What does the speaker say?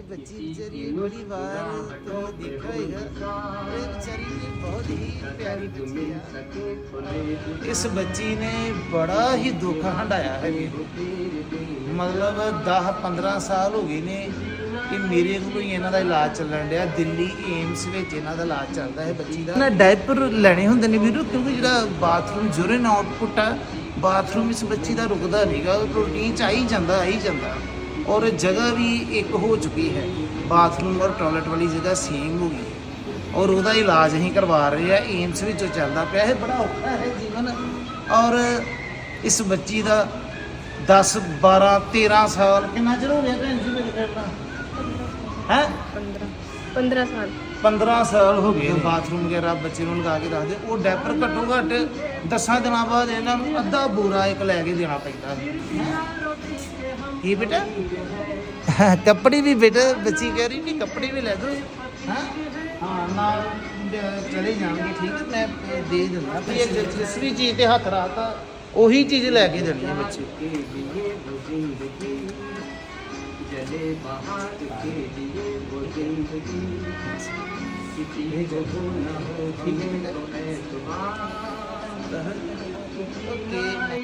ਇਹ ਬੱਚੀ ਵਿਚਾਰੀ ਬੜੀ ਵਾਰ ਤੋਂ ਦੇਖਿਆ ਹੋਏਗਾ ਇਹ ਵਿਚਾਰੀ ਬਹੁਤ ਹੀ ਪਿਆਰੀ ਬੱਚੀ ਆ। ਇਸ ਬੱਚੀ ਨੇ ਬੜਾ ਹੀ ਦੁੱਖ ਹੰਡਾਇਆ ਹੈ। ਮਤਲਬ 10 15 ਸਾਲ ਹੋ ਗਏ ਨੇ ਕਿ ਮੇਰੇ ਕੋਲੋਂ ਹੀ ਇਹਨਾਂ ਦਾ ਇਲਾਜ ਚੱਲਣ ਡਿਆ। ਦਿੱਲੀ, ਏਮਸ ਵਿੱਚ ਇਹਨਾਂ ਦਾ ਇਲਾਜ ਚੱਲਦਾ ਹੈ ਬੱਚੀ ਦਾ। ਨਾ ਡਾਇਪਰ ਲੈਣੇ ਹੁੰਦੇ ਨੇ ਵੀਰੋ, ਕਿਉਂਕਿ ਜਿਹੜਾ ਬਾਥਰੂਮ ਯੂਰਿਨ ਆਊਟਪੁੱਟ ਆ, ਬਾਥਰੂਮ ਇਸ ਬੱਚੀ ਦਾ ਰੁਕਦਾ ਨਹੀਂਗਾ ਰੂਟੀਨ ਚ ਆਈ ਜਾਂਦਾ ਆ ਹੀ ਜਾਂਦਾ। ਔਰ ਜਗ੍ਹਾ ਵੀ ਇੱਕ ਹੋ ਚੁੱਕੀ ਹੈ। ਬਾਥਰੂਮ ਔਰ ਟਾਇਲਟ ਵਾਲੀ ਜਗ੍ਹਾ ਸੇਮ ਹੋ ਗਈ ਹੈ। ਔਰ ਉਹਦਾ ਇਲਾਜ ਅਸੀਂ ਕਰਵਾ ਰਹੇ ਆ ਏਮਸ ਵਿੱਚੋਂ ਚੱਲਦਾ ਪਿਆ ਹੈ। ਬੜਾ ਔਖਾ ਹੈ ਜੀਵਨ। ਔਰ ਇਸ ਬੱਚੀ ਦਾ 10 12 13 ਸਾਲ ਕਿੰਨਾ ਚਿਰ ਹੋ ਗਿਆ ਭੈਣ ਜੀ ਮੇਰੇ ਕਰਨਾ ਹੈ? 15 15 ਸਾਲ। 15 ਸਾਲ ਹੋ ਗਏ। ਬਾਥਰੂਮ ਵਗੈਰਾ ਬੱਚੇ ਨੂੰ ਲਗਾ ਕੇ ਰੱਖਦੇ। ਉਹ ਡੈਪਰ ਘੱਟੋ ਘੱਟ 10 ਦਿਨਾਂ ਬਾਅਦ ਇਹਨਾਂ ਨੂੰ ਅੱਧਾ ਬੋਰਾ ਇੱਕ ਲੈ ਕੇ ਦੇਣਾ ਪੈਂਦਾ। ਕੀ ਬੇਟਾ? ਕੱਪੜੇ ਵੀ ਬੇਟਾ ਬੱਚੀ ਕਹਿ ਰਹੀ ਵੀ ਕੱਪੜੇ ਵੀ ਲੈ ਦੋ। ਹਾਂ? ਹਾਂ ਨਾਲ ਡ- ਚਲੇ ਜਾਣਗੇ ਠੀਕ ਹੈ। ਮੈਂ ਦੇ ਦਿੰਦਾ। ਵੀ ਇਹ ਜਿ- ਜਿਸ ਵੀ ਚੀਜ਼ ਤੇ ਹੱਥ ਰਾਤਾ ਉਹੀ ਚੀਜ਼ ਲੈ ਕੇ ਦੇਣੀ ਹੈ ਬੱਚੇ। जले बहार के लिए वो जिंदगी किसी को न हो ठीक है बेटा। तो ऐतबार ओके इसी का नाम है